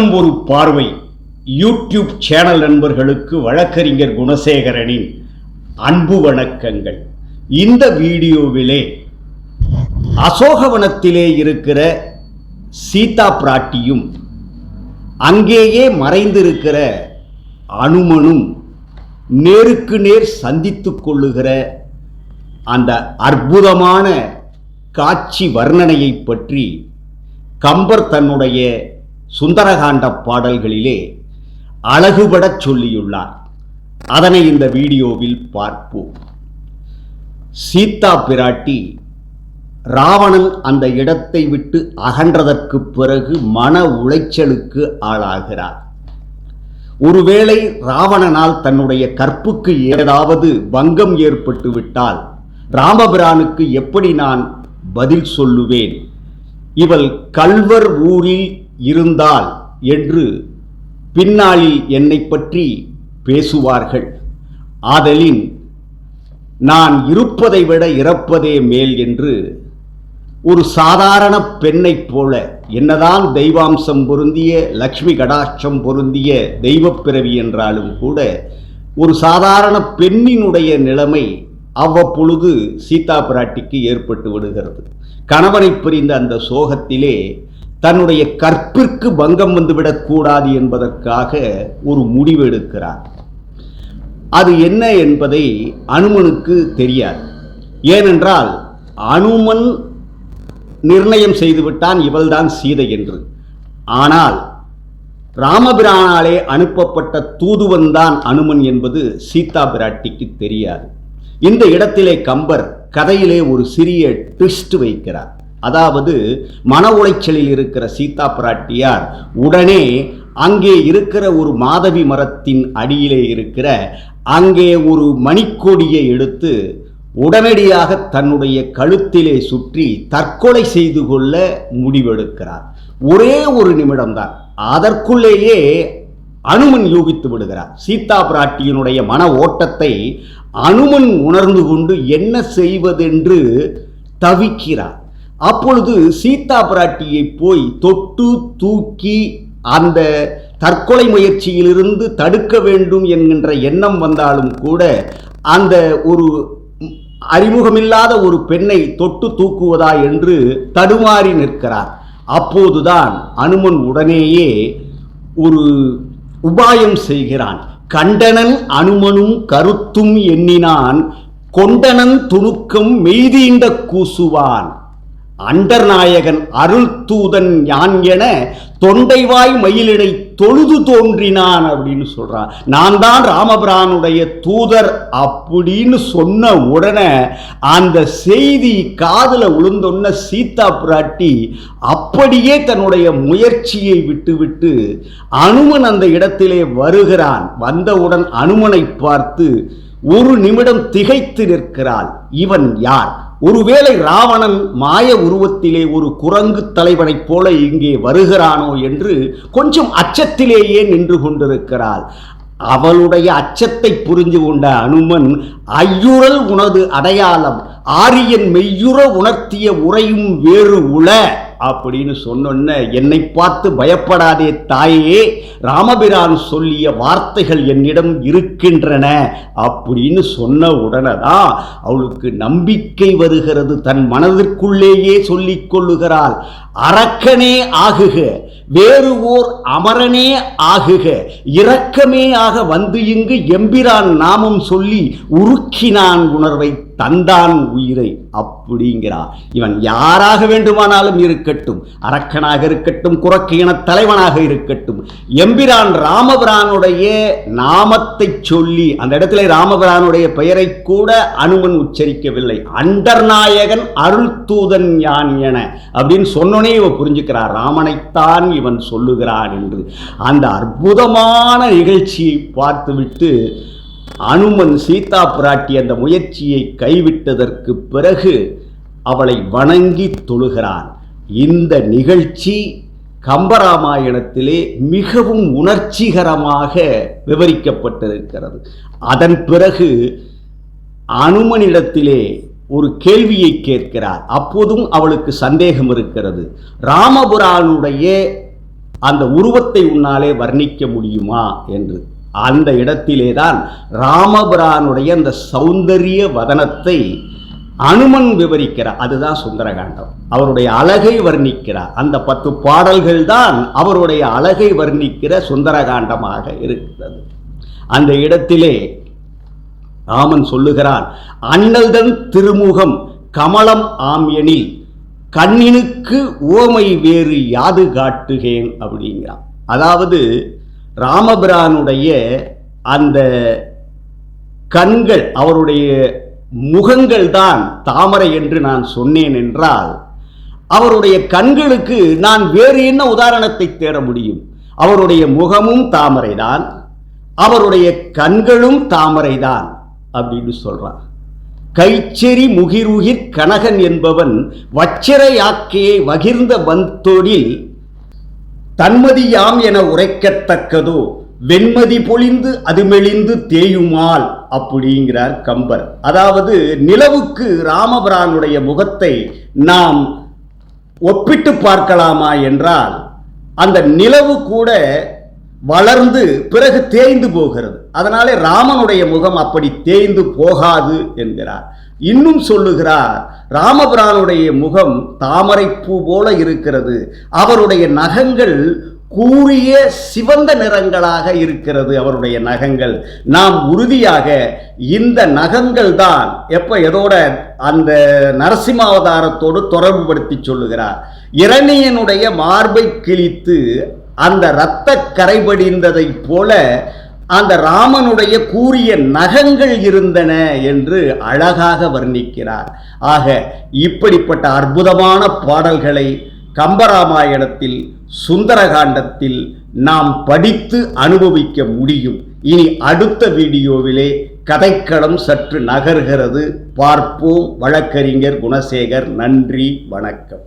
சட்டம் ஒரு பார்வை. யூடியூப் சேனல் நண்பர்களுக்கு வழக்கறிஞர் குணசேகரனின் அன்பு வணக்கங்கள். இந்த வீடியோவிலே அசோகவனத்திலே இருக்கிற சீதா பிராட்டியும் அங்கேயே மறைந்திருக்கிற அனுமனும் நேருக்கு நேர் சந்தித்துக் கொள்ளுகிற அந்த அற்புதமான காட்சி வர்ணனையை பற்றி கம்பர் தன்னுடைய சுந்தரகாண்ட பாடல்களிலே அழகுபடச் சொல்லியுள்ளார். அதனை இந்த வீடியோவில் பார்ப்போம். சீதா பிராட்டி ராவணன் அந்த இடத்தை விட்டு அகன்றதற்கு பிறகு மன உளைச்சலுக்கு ஆளாகிறார். ஒருவேளை ராவணனால் தன்னுடைய கற்புக்கு ஏதாவது பங்கம் ஏற்பட்டு விட்டால் ராமபிரானுக்கு எப்படி நான் பதில் சொல்லுவேன்? இவள் கல்வர் ஊரில் இருந்தால் என்று பின்னாளில் என்னை பற்றி பேசுவார்கள். ஆதலின் நான் இருப்பதை விட இறப்பதே மேல் என்று ஒரு சாதாரண பெண்ணைப் போல என்னதான் தெய்வாம்சம் பொருந்திய லக்ஷ்மி கடாட்சம் பொருந்திய தெய்வப்பிறவி என்றாலும் கூட ஒரு சாதாரண பெண்ணினுடைய நிலைமை அவ்வப்பொழுது சீதா பிராட்டிக்கு ஏற்பட்டு விடுகிறது. கணவனை பிரிந்த அந்த சோகத்திலே தன்னுடைய கற்பிற்கு பங்கம் வந்துவிடக்கூடாது என்பதற்காக ஒரு முடிவு எடுக்கிறார். அது என்ன என்பதை அனுமனுக்கு தெரியாது. ஏனென்றால் அனுமன் நிர்ணயம் செய்துவிட்டான் இவள்தான் சீதை என்று. ஆனால் ராமபிரானாலே அனுப்பப்பட்ட தூதுவன்தான் அனுமன் என்பது சீதா பிராட்டிக்கு தெரியாது. இந்த இடத்திலே கம்பர் கதையிலே ஒரு சிறிய ட்விஸ்ட் வைக்கிறார். அதாவது மன உளைச்சலில் இருக்கிற சீதா பிராட்டியார் உடனே அங்கே இருக்கிற ஒரு மாதவி மரத்தின் அடியிலே இருக்கிற அங்கே ஒரு மணிக்கொடியை எடுத்து உடனடியாக தன்னுடைய கழுத்திலே சுற்றி தற்கொலை செய்து கொள்ள முடிவெடுக்கிறார். ஒரே ஒரு நிமிடம்தான். அதற்குள்ளேயே அனுமன் யூகித்து விடுகிறார். சீதா பிராட்டியினுடைய மன ஓட்டத்தை அனுமன் உணர்ந்து கொண்டு என்ன செய்வதென்று தவிக்கிறார். அப்பொழுது சீதா பிராட்டியை போய் தொட்டு தூக்கி அந்த தற்கொலை முயற்சியிலிருந்து தடுக்க வேண்டும் என்கின்ற எண்ணம் வந்தாலும் கூட அந்த ஒரு அறிமுகமில்லாத ஒரு பெண்ணை தொட்டு தூக்குவதா என்று தடுமாறி நிற்கிறார். அப்போதுதான் அனுமன் உடனேயே ஒரு உபாயம் செய்கிறான். கண்டனன் அனுமனும் கருத்தும் எண்ணினான். கொண்டனன் துணுக்கம் மெய்தீண்ட கூசுவான். அண்டர்நாயகன் அருள் தூதன் யான் என தொண்டைவாய் மயிலினை தொழுது தோன்றினான் அப்படின்னு சொல்றான் நான் தான் ராமபிரானுடைய தூதர் அப்படின்னு சொன்ன உடனே அந்த செய்தி காதில் உளுந்தொன்ன சீதா பிராட்டி அப்படியே தன்னுடைய முயற்சியை விட்டுவிட்டு அனுமன் அந்த இடத்திலே வருகிறான். வந்தவுடன் அனுமனை பார்த்து ஒரு நிமிடம் திகைத்து நிற்கிறாள். இவன் யார்? ஒருவேளை ராவணன் மாய உருவத்திலே ஒரு குரங்கு தலைவனைப் போல இங்கே வருகிறானோ என்று கொஞ்சம் அச்சத்திலேயே நின்று கொண்டிருக்கிறாள். அவளுடைய அச்சத்தை புரிஞ்சு கொண்ட அனுமன் ஐயுறல் உனது அடையாளம் ஆரியன் மெய்யுற உணர்த்திய உரையும் வேறு உள அப்படின்னு சொன்னோன்ன என்னை பார்த்து பயப்படாதே தாயே ராமபிரான் சொல்லிய வார்த்தைகள் என்னிடம் இருக்கின்றன அப்படின்னு சொன்ன உடனே தான் அவளுக்கு நம்பிக்கை வருகிறது. தன் மனதிற்குள்ளேயே சொல்லிக் கொள்ளுகிறாள் அரக்கனே ஆகுக வேறு ஓர் அமரனே ஆகுக இரக்கமே ஆக வந்து இங்கு எம்பிரான் நாமம் சொல்லி உருக்கினான் உணர்வை தந்தான் உயிரை அப்படிங்கிறார். இவன் யாராக வேண்டுமானாலும் இருக்கட்டும் அரக்கனாக இருக்கட்டும் குரக்கு இன தலைவனாக இருக்கட்டும் எம்பிரான் ராமபிரானுடைய நாமத்தை சொல்லி அந்த இடத்துல ராமபிரானுடைய பெயரை கூட அனுமன் உச்சரிக்கவில்லை. அண்டர்நாயகன் அருள் தூதன் யான் என அப்படின்னு சொன்னோனே இவன் புரிஞ்சுக்கிறார் ராமனைத்தான் இவன் சொல்லுகிறான் என்று. அந்த அற்புதமான நிகழ்ச்சியை பார்த்துவிட்டு அனுமன் சீதா பிராட்டி அந்த முயற்சியை கைவிட்டதற்கு பிறகு அவளை வணங்கி தொழுகிறான். இந்த நிகழ்ச்சி கம்பராமாயணத்திலே மிகவும் உணர்ச்சிகரமாக விவரிக்கப்பட்டிருக்கிறது. அதன் பிறகு அனுமனிடத்திலே ஒரு கேள்வியை கேட்கிறார். அப்போதும் அவளுக்கு சந்தேகம் இருக்கிறது. ராமபுரானுடைய அந்த உருவத்தை உன்னாலே வர்ணிக்க முடியுமா? என்று. அந்த இடத்திலே தான் ராமபுரானுடைய அந்த சௌந்தரிய வதனத்தை அனுமன் விவரிக்கிறார். அதுதான் சுந்தரகாண்டம். அவருடைய அழகை வர்ணிக்கிறார். அந்த பத்து பாடல்கள் தான் அவருடைய அழகை வர்ணிக்கிற சுந்தரகாண்டமாக இருக்கிறது. அந்த இடத்திலே ராமன் சொல்லுகிறான் அண்ணல்தன் திருமுகம் கமலம் ஆம்யனில் கண்ணினுக்கு ஓமை வேறு யாது காட்டுகேன்? அப்படிங்கிறான். அதாவது ராமபிரானுடைய அந்த கண்கள் அவருடைய முகங்கள் தான் தாமரை என்று நான் சொன்னேன் என்றால் அவருடைய கண்களுக்கு நான் வேறு என்ன உதாரணத்தை தேட முடியும்? அவருடைய முகமும் தாமரைதான் அவருடைய கண்களும் தாமரைதான் அப்படின்னு சொல்றான். கைச்செறி முகிருகிர் கனகன் என்பவன் வச்சிரையாக்கையை வகிர்ந்த வந்தொழில் தன்மதியாம் என உரைக்கத்தக்கதோ வெண்மதி பொழிந்து அது மெலிந்து தேயுமால் அப்படிங்கிறார் கம்பர். அதாவது நிலவுக்கு ராமபிரானுடைய முகத்தை நாம் ஒப்பிட்டு பார்க்கலாமா என்றால் அந்த நிலவு கூட வளர்ந்து பிறகு தேய்ந்து போகிறது. அதனாலே ராமனுடைய முகம் அப்படி தேய்ந்து போகாது என்கிறார். இன்னும் சொல்லுகிறார் ராமபிரானுடைய முகம் தாமரைப்பூ போல இருக்கிறது. அவருடைய நகங்கள் கூறிய சிவந்த நிறங்களாக இருக்கிறது அவருடைய நகங்கள். நாம் உறுதியாக இந்த நகங்கள் தான் எப்ப எதோட அந்த நரசிம்மாவதாரத்தோடு தொடர்புபடுத்தி சொல்லுகிறார். இரணியனுடைய மார்பை கிழித்து அந்த இரத்த கரைபடிந்ததைப் போல அந்த ராமனுடைய கூறிய நகங்கள் இருந்தன என்று அழகாக வர்ணிக்கிறார். ஆக இப்படிப்பட்ட அற்புதமான பாடல்களை கம்பராமாயணத்தில் சுந்தரகாண்டத்தில் நாம் படித்து அனுபவிக்க முடியும். இனி அடுத்த வீடியோவிலே கதைக்களம் சற்று நகர்கிறது. பார்ப்போம். வழக்கறிஞர் குணசேகர் நன்றி வணக்கம்.